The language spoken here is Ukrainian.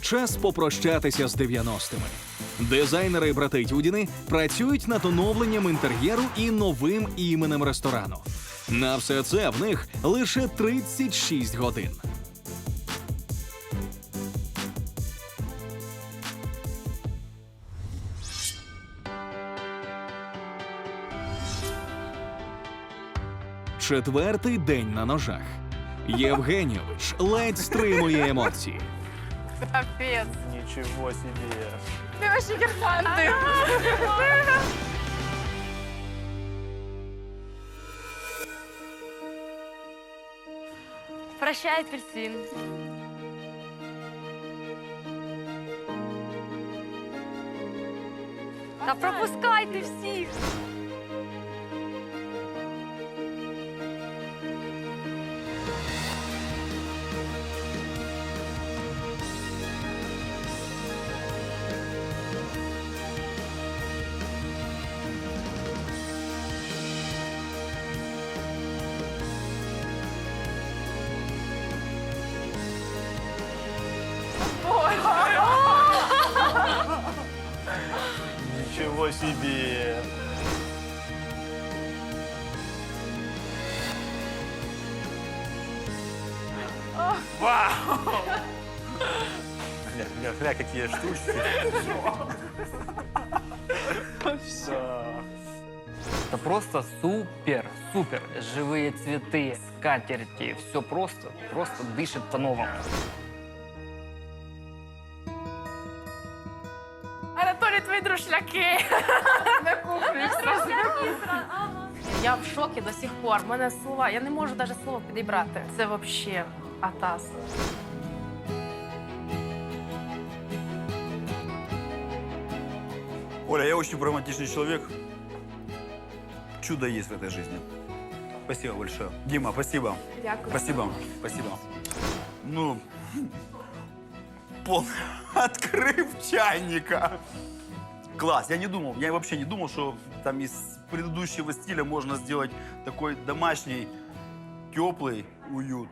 час попрощатися з 90-ми. Дизайнери брати Юдіни працюють над оновленням інтер'єру і новим іменем ресторану. На все це в них лише 36 годин. Четвертий день на ножах. Євгенійович ледь стримує емоції. Капец. Ничего себе. Ты вообще герфанты. Прощай, апельсин. Та пропускайте всіх. Ничего себе. Вау! Гля, гля, гля, какие штучки. Да. Это просто супер, супер. Живые цветы, скатерти, все просто, просто дышит по-новому. Твої друшляки. На кухні. Я в шокі до сих пор. У мене слова, я не можу навіть слово підібрати. Це взагалі атас. Оля, я очень прагматичный человек. Чудо есть в этой жизни. Спасибо большое. Дима, спасибо. Дякую. Спасибо. Спасибо. Ну, пол открыв чайника. Класс. Я не думал, я вообще не думал, что там из предыдущего стиля можно сделать такой домашний, теплый уют.